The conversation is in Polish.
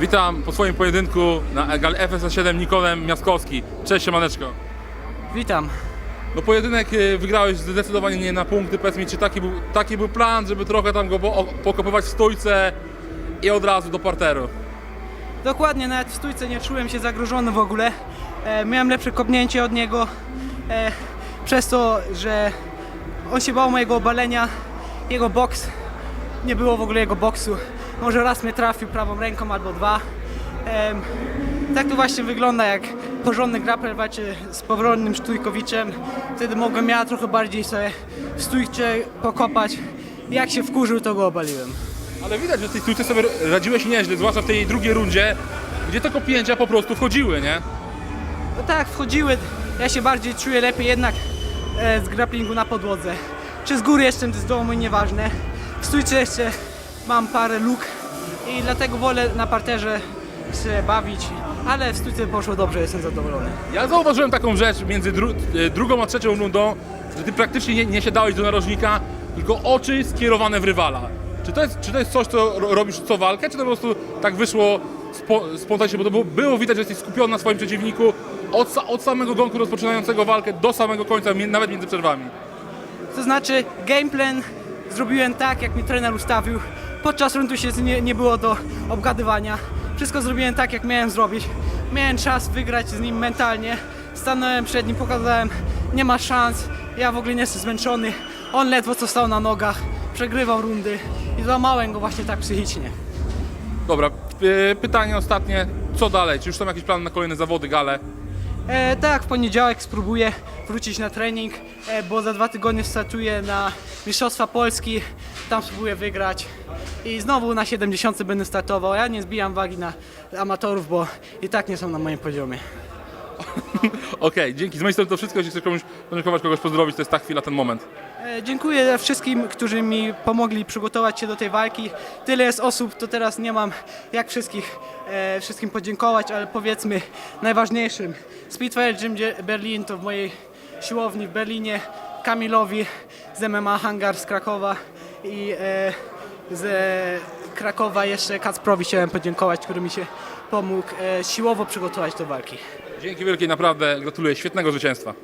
Witam po swoim pojedynku na gali FSA 7 Nikolem Miaskowski. Cześć siemaneczko. Witam. No pojedynek y, wygrałeś zdecydowanie nie na punkty. Powiedz mi, czy taki był, taki był plan, żeby trochę tam go po- pokopywać w stójce i od razu do parteru? Dokładnie, nawet w stójce nie czułem się zagrożony w ogóle. E, miałem lepsze kopnięcie od niego. E, przez to, że on się bał mojego obalenia. Jego boks, nie było w ogóle jego boksu. Może raz mnie trafił prawą ręką albo dwa. Em, tak to właśnie wygląda, jak porządny grappler walczy z powrotnym Sztujkowiczem. Wtedy mogłem ja trochę bardziej sobie w stójce pokopać. Jak się wkurzył, to go obaliłem. Ale widać, że w tej stójce sobie radziłeś nieźle, zwłaszcza w tej drugiej rundzie, gdzie te kopięcia po prostu wchodziły, nie? No tak, wchodziły. Ja się bardziej czuję lepiej jednak e, z grapplingu na podłodze. Czy z góry jestem, czy z dołu, nieważne. W stójce jeszcze mam parę luk i dlatego wolę na parterze się bawić, ale w stójce poszło dobrze, jestem zadowolony. Ja zauważyłem taką rzecz między dru y, drugą a trzecią rundą, że ty praktycznie nie, nie siadałeś do narożnika, tylko oczy skierowane w rywala. Czy to jest, czy to jest coś, co ro- robisz co walkę, czy to po prostu tak wyszło spo, spontanicznie, bo to było, było widać, że jesteś skupiony na swoim przeciwniku od, od samego gonku rozpoczynającego walkę do samego końca, nawet między przerwami. To znaczy, gameplan zrobiłem tak, jak mi trener ustawił. Podczas rundu się nie, nie było do obgadywania. Wszystko zrobiłem tak, jak miałem zrobić. Miałem czas wygrać z nim mentalnie. Stanąłem przed nim, pokazałem, nie ma szans. Ja w ogóle nie jestem zmęczony. On ledwo co stał na nogach, przegrywał rundy i złamałem go właśnie tak psychicznie. Dobra, pytanie ostatnie, co dalej? Czy już są jakieś plany na kolejne zawody, gale? E, tak, w poniedziałek spróbuję wrócić na trening, e, bo za dwa tygodnie startuję na Mistrzostwa Polski. Tam spróbuję wygrać. I znowu na 70 będę startował. Ja nie zbijam wagi na amatorów, bo i tak nie są na moim poziomie. Okej, dzięki. Z mojej strony to wszystko. Jeśli chcesz komuś podziękować, kogoś pozdrowić, to jest ta chwila, ten moment. E, dziękuję wszystkim, którzy mi pomogli przygotować się do tej walki. Tyle jest osób, to teraz nie mam jak wszystkich, e, wszystkim podziękować, ale powiedzmy najważniejszym. Spitfire Gym Berlin to w mojej siłowni w Berlinie, Kamilowi z MMA Hangar z Krakowa i e, z Krakowa jeszcze Kacprowi chciałem podziękować, który mi się pomógł e, siłowo przygotować do walki. Dzięki wielkiej, naprawdę gratuluję. Świetnego zwycięstwa.